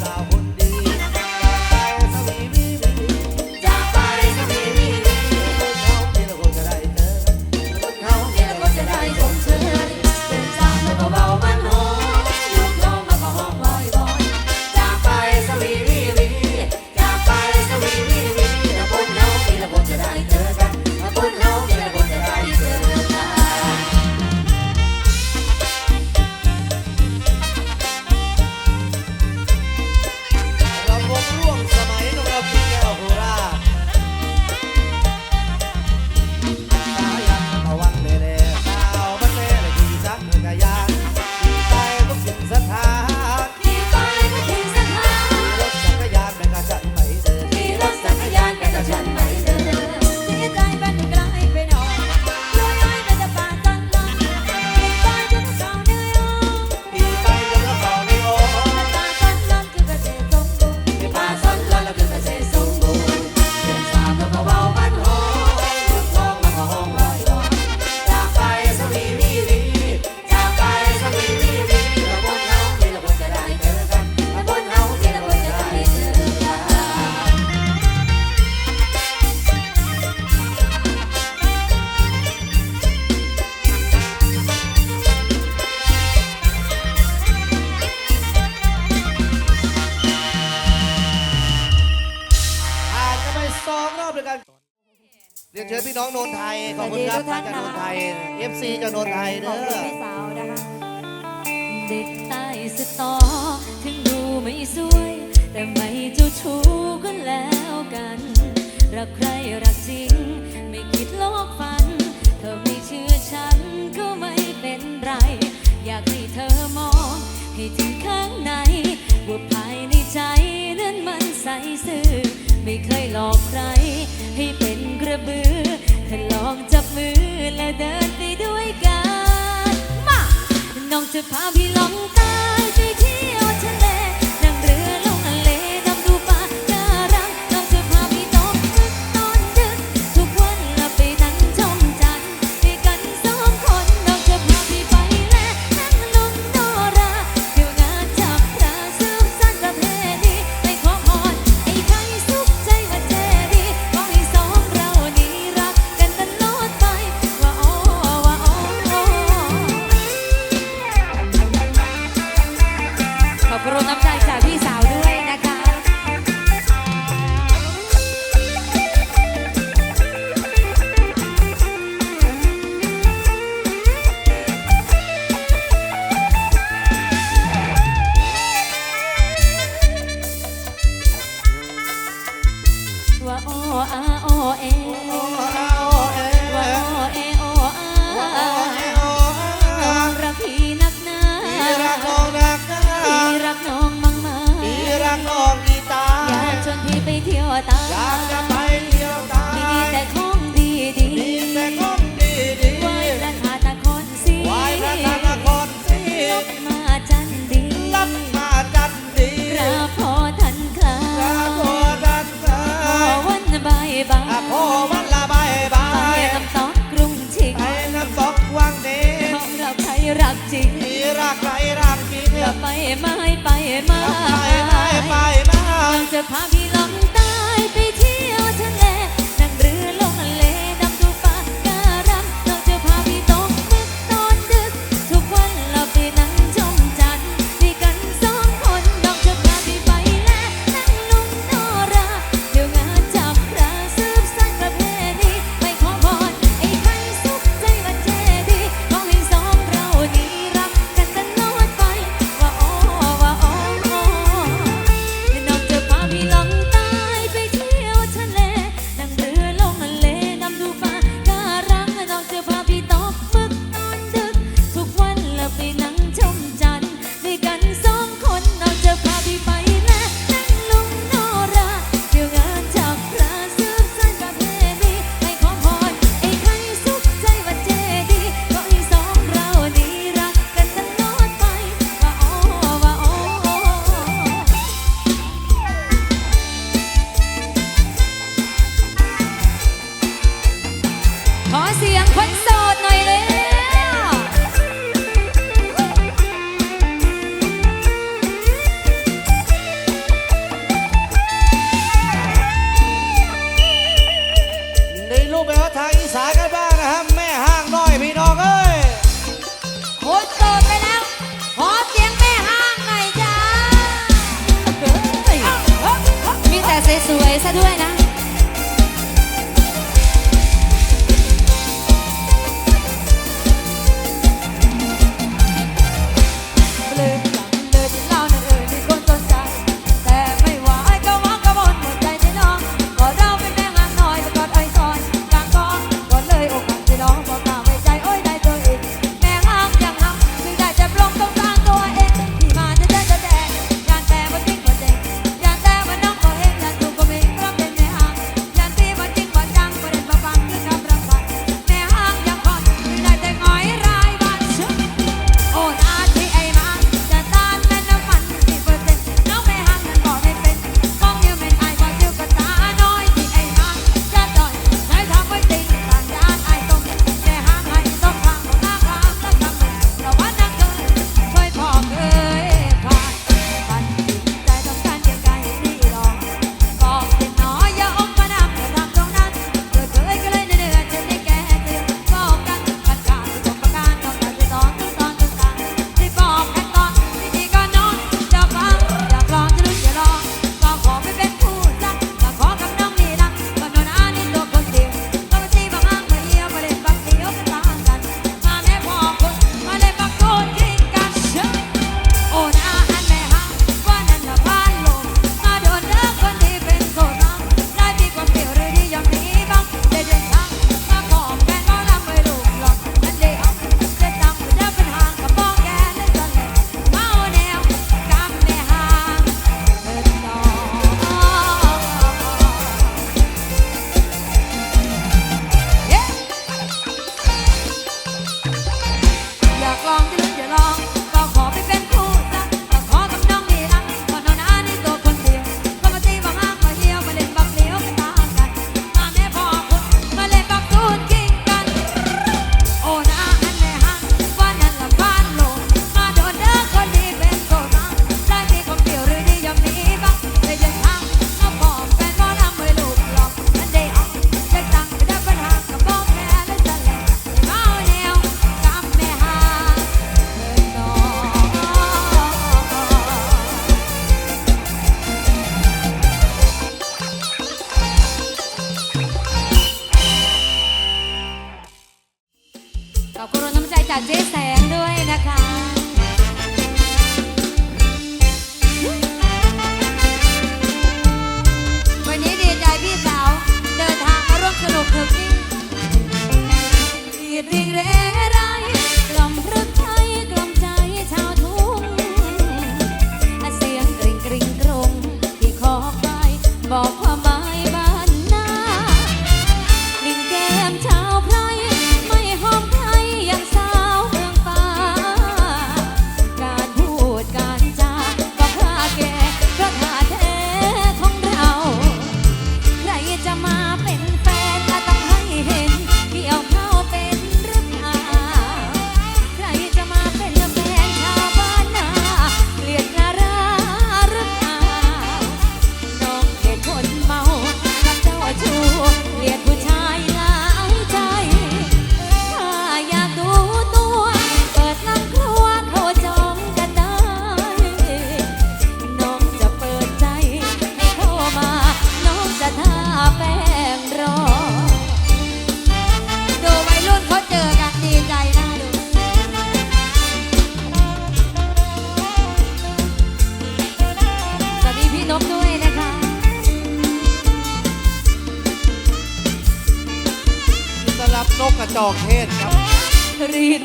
casal. องนนไทย ขอบคุณครับมาจากนนไทย FC จากนนไทยเด้อพี่สาวนะคะเด็กใต้สตอถึงดูไม่สวย แต่ไม่เจ้าชู้กันแล้วกัน รักใครรักจริง ไม่คิดโลกฝัน Pavilhão.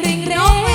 ต้อน